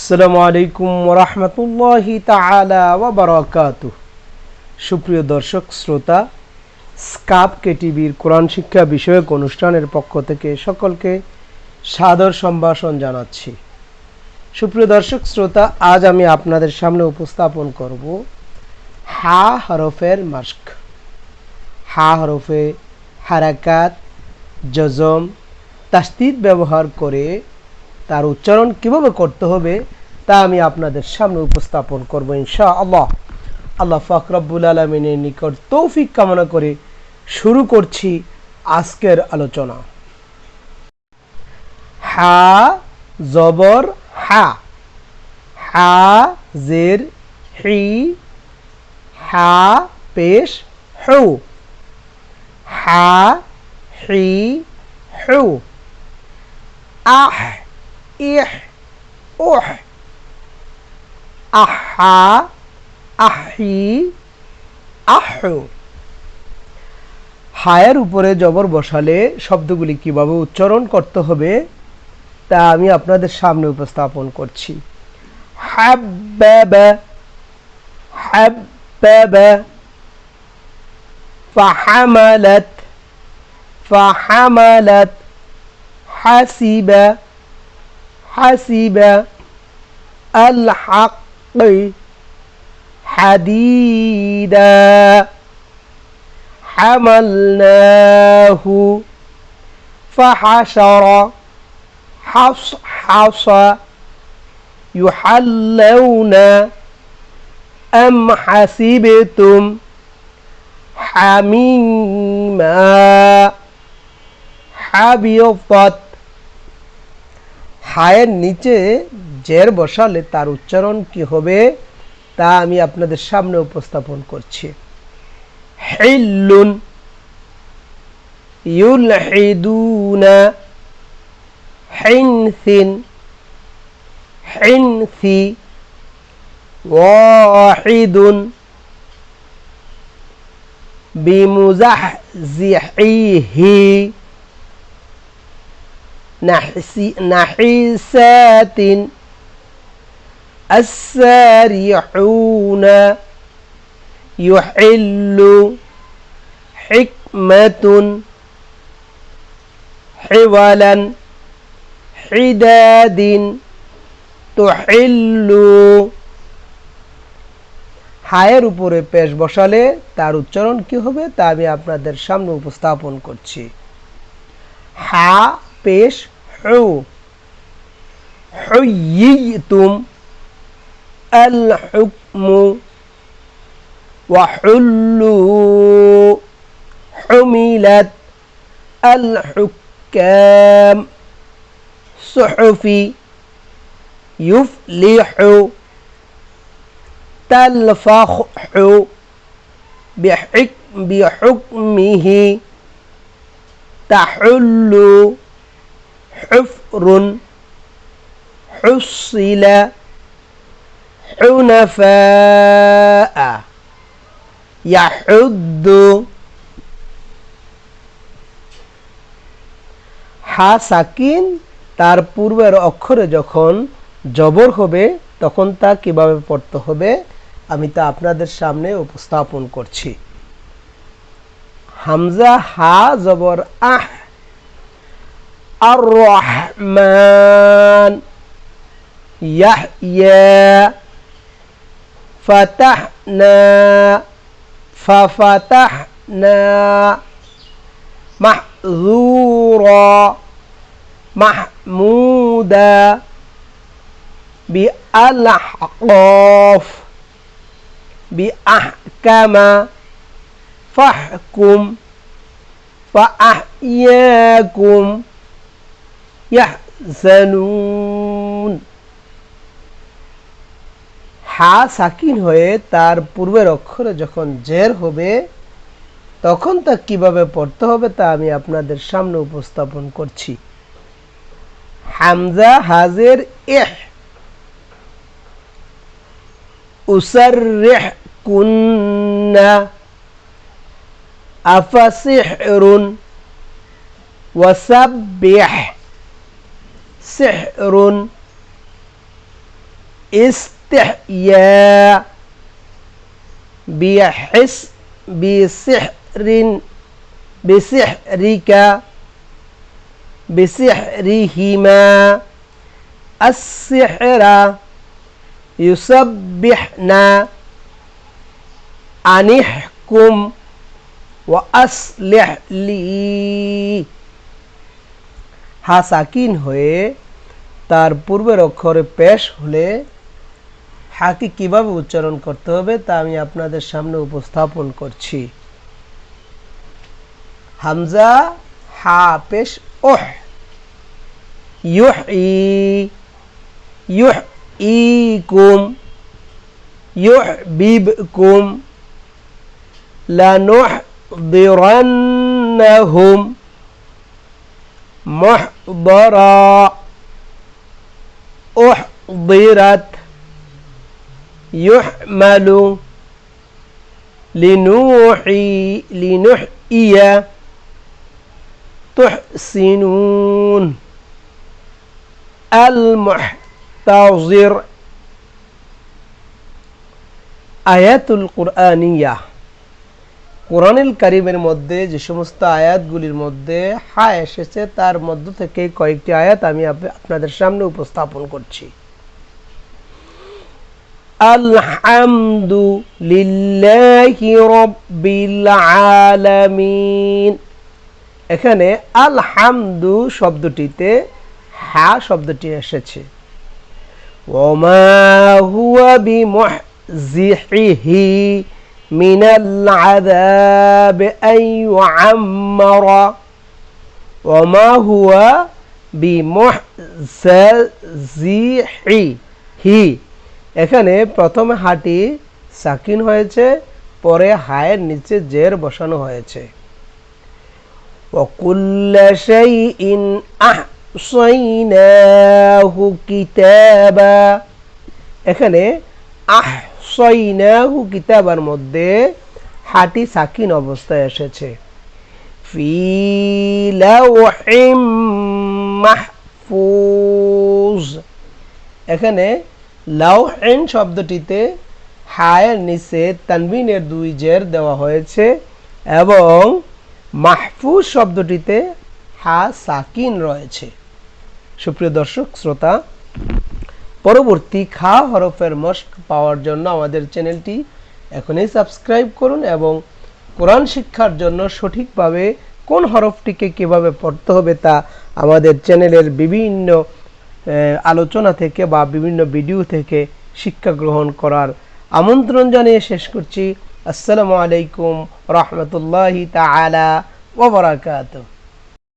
আসসালামু আলাইকুম রহমতুল্লাহি তাআলা ওয়া বারাকাতুহু সুপ্রিয় দর্শক, শ্রোতা, স্কাপ কেটিভির কোরআন শিক্ষা বিষয়ক অনুষ্ঠানের পক্ষ থেকে সকলকে সাদর সম্ভাষণ জানাচ্ছি। সুপ্রিয় দর্শক, শ্রোতা, আজ আমি আপনাদের সামনে উপস্থাপন করব হা হরফের মাস্ক হা হরফে হারাকাত, জজম তাস্তিদ ব্যবহার করে তার উচ্চারণ কীভাবে করতে হবে, তা আমি আপনাদের সামনে উপস্থাপন করব ইনশা আল্লাহ আল্লাহ ফাকরাবুল আলমিনের নিকট তৌফিক কামনা করে শুরু করছি আজকের আলোচনা। হা, জবর, হা। হা, জের, হি। হা, পেশ, হু। হা, হি, হু। আহ। ইহ ওহ আহা আহি আহ হায়ের উপরে জবর বসালে শব্দগুলি কীভাবে উচ্চারণ করতে হবে তা আমি আপনাদের সামনে উপস্থাপন করছি। হাব্বাবা হাসিবা। حسب الحق حديدا. حملناه فحشر حص حص يحلون. أم حسبتم حميما؟ حبطت হায়ের নিচে জের বসালে তার উচ্চারণ কি হবে? তা আমি আপনাদের সামনে উপস্থাপন করছি। হেল্লুন ইউলহিদুনা হিনসিন হিনসি ওয়াহিদুন বিমুজাহজিহি نحيسات السارحون يحل حكمة حولا حداد تحل হায়ের উপরে পেশ বসালে তার উচ্চারণ কি হবে তা আমি আপনাদের সামনে উপস্থাপন করছি হা بيش حو. حييتم الحكم وحلوا. حملت الحكام صحف يفلح. تلفح بحكمه تحل حفر حصل حنفاء يحد হা সাকিন তার পূর্বের অক্ষরে যখন জবর হবে তখন তা কিভাবে পড়তে হবে আমি তা আপনাদের সামনে উপস্থাপন করছি হামজা হা জবর আহ الرحمن يحيى فتحنا ففتحنا محذورا محمودا بألحقاف بأحكم فاحكم فأحياكم ইয়াহজানুন। হা সাকিন হয়ে তার পূর্বের অক্ষরে যখন জের হবে, তখন তা কীভাবে পড়তে হবে তা আমি আপনাদের সামনে উপস্থাপন করছি। হামজা হাজের এহ উসাররিহ কুন্না আফাসিহরুন ওয়াসাব্বিহ। سحر استحيا بيحس بسحر بسحرك بسحرهما. السحر يسبحنا أن احكم وأصلح لي. ها ساكين هوي তার পূর্বের অক্ষরে পেশ হলে হাকে কিভাবে উচ্চারণ করতে হবে তা আমি আপনাদের সামনে উপস্থাপন করছি হামজা হা পেশ ওহ ইউহ ই ইউহ ইকুম ইউহ বিবকুম لنحضرنهم محضرا أحضرت يحمل لنوحي لنحيي تحسنون المحتضر آيات القرآنية. কোরআনুল কারিমের মধ্যে যে সমস্ত আয়াতগুলির মধ্যে হা এসেছে, তার মধ্য থেকে কয়েকটি আয়াত আমি আপনাদের সামনে উপস্থাপন করছি। আলহামদু লিল্লাহি রব্বিল এখানে আলহামদু শব্দটিতে হা শব্দটি এসেছে। ওমা হুয়া বিমুহজিহি من العذاب أن يعمر وما هو বিমহজিহি এখানে প্রথমে হাটি সাকিন হয়েছে পরে হায়ের নিচে জের বসানো হয়েছে وكل شيء أحصيناه كتابا এখানে কিতাবার মধ্যে হাটি সাকিন অবস্থায় এসেছে। ফি লাওহিম মাহফুজ। এখানে লাউহিন শব্দটিতে হায়ের নিচে তানবিনের দুই জের দেওয়া হয়েছে এবং মাহফুজ শব্দটিতে হা সাকিন রয়েছে। সুপ্রিয় দর্শক, শ্রোতা পরবর্তী খা হরফের মস্ক পাওয়ার জন্য আমাদের চ্যানেলটি এখনই সাবস্ক্রাইব করুন এবং কোরআন শিক্ষার জন্য সঠিকভাবে কোন হরফটিকে কীভাবে পড়তে হবে তা আমাদের চ্যানেলের বিভিন্ন আলোচনা থেকে বা বিভিন্ন ভিডিও থেকে শিক্ষা গ্রহণ করার আমন্ত্রণ জানিয়ে শেষ করছি। আসসালামু আলাইকুম রহমতুল্লাহি তাআলা ওয়া বারাকাতুহু।